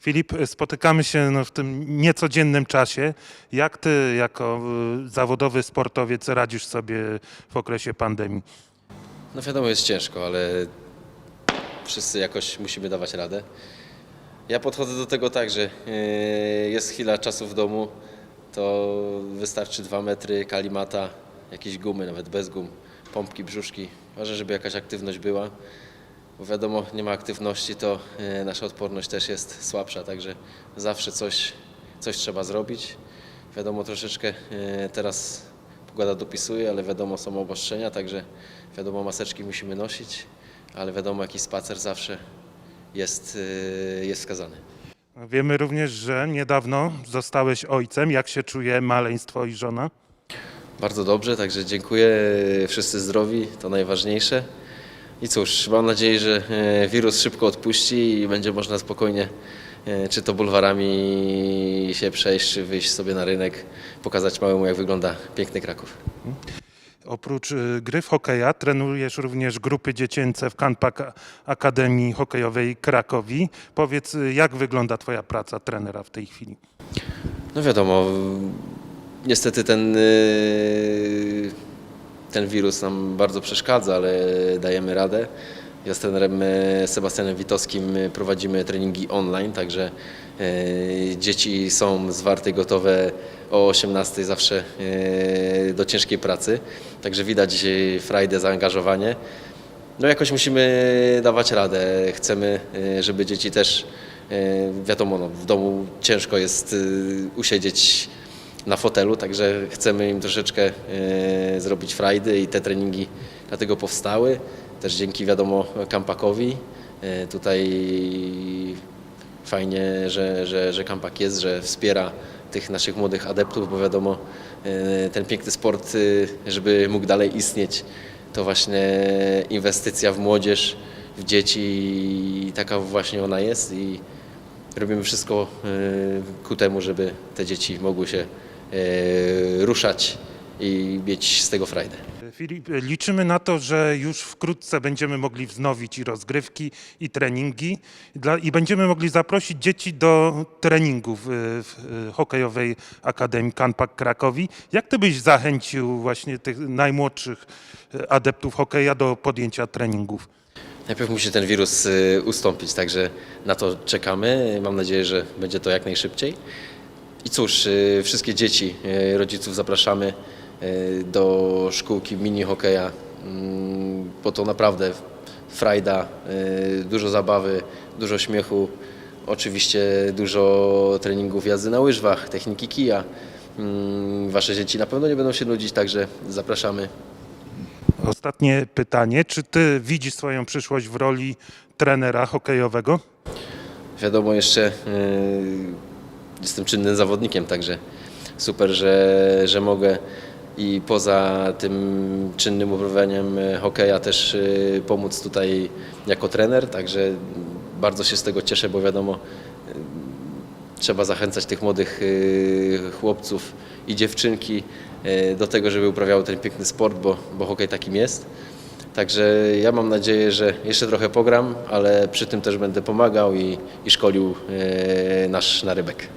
Filip, spotykamy się no, w tym niecodziennym czasie. Jak ty jako y, zawodowy sportowiec radzisz sobie w okresie pandemii? No wiadomo, jest ciężko, ale wszyscy jakoś musimy dawać radę. Ja podchodzę do tego tak, że e, jest chwila czasu w domu, to wystarczy dwa metry, kalimata, jakieś gumy, nawet bez gum, pompki, brzuszki. Ważne, żeby jakaś aktywność była, bo wiadomo, nie ma aktywności, to e, nasza odporność też jest słabsza, także zawsze coś, coś trzeba zrobić. Wiadomo, troszeczkę e, teraz pogoda dopisuje, ale wiadomo, są obostrzenia, także wiadomo, maseczki musimy nosić, ale wiadomo, jakiś spacer zawsze jest, e, jest wskazany. Wiemy również, że niedawno zostałeś ojcem. Jak się czuje maleństwo i żona? Bardzo dobrze, także dziękuję. Wszyscy zdrowi, to najważniejsze. I cóż, mam nadzieję, że e, wirus szybko odpuści i będzie można spokojnie, e, czy to bulwarami się przejść, czy wyjść sobie na rynek, pokazać małemu, jak wygląda piękny Kraków. Oprócz y, gry w hokeja trenujesz również grupy dziecięce w Kanpak Akademii Hokejowej Krakowi. Powiedz, jak wygląda twoja praca trenera w tej chwili? No wiadomo, niestety ten, ten wirus nam bardzo przeszkadza, ale dajemy radę. Ja z trenerem y, Sebastianem Witowskim y, prowadzimy treningi online, także y, dzieci są zwarte, gotowe o 18 zawsze do ciężkiej pracy. Także widać frajdę, zaangażowanie. No jakoś musimy dawać radę. Chcemy, żeby dzieci też, wiadomo, no, w domu ciężko jest usiedzieć na fotelu, także chcemy im troszeczkę y, zrobić frajdy i te treningi dlatego powstały. Też dzięki, wiadomo, Kampakowi. Y, Tutaj fajnie, że, że, że Kampak jest, że wspiera tych naszych młodych adeptów, bo wiadomo, y, ten piękny sport, żeby mógł dalej istnieć, to właśnie inwestycja w młodzież, w dzieci i taka właśnie ona jest i robimy wszystko ku temu, żeby te dzieci mogły się ruszać i mieć z tego frajdę. Filip, liczymy na to, że już wkrótce będziemy mogli wznowić i rozgrywki, i treningi dla, i będziemy mogli zaprosić dzieci do treningów y, w y, Hokejowej Akademii Kanpak Krakowi. Jak ty byś zachęcił właśnie tych najmłodszych adeptów hokeja do podjęcia treningów? Najpierw musi ten wirus ustąpić, także na to czekamy. Mam nadzieję, że będzie to jak najszybciej. I cóż, y, wszystkie dzieci, y, rodziców zapraszamy y, do szkółki mini hokeja, mm, bo to naprawdę frajda, dużo zabawy, dużo śmiechu, oczywiście dużo treningów jazdy na łyżwach, techniki kija. Mm, Wasze dzieci na pewno nie będą się nudzić, także zapraszamy. Ostatnie pytanie. Czy ty widzisz swoją przyszłość w roli trenera hokejowego? Wiadomo, jeszcze jestem czynnym zawodnikiem, także super, że, że mogę i poza tym czynnym uprawianiem y, hokeja też y, pomóc tutaj jako trener, także bardzo się z tego cieszę, bo wiadomo, y, trzeba zachęcać tych młodych chłopców i dziewczynki do tego, żeby uprawiały ten piękny sport, bo, bo hokej takim jest. Także ja mam nadzieję, że jeszcze trochę pogram, ale przy tym też będę pomagał i, i szkolił e, nasz narybek.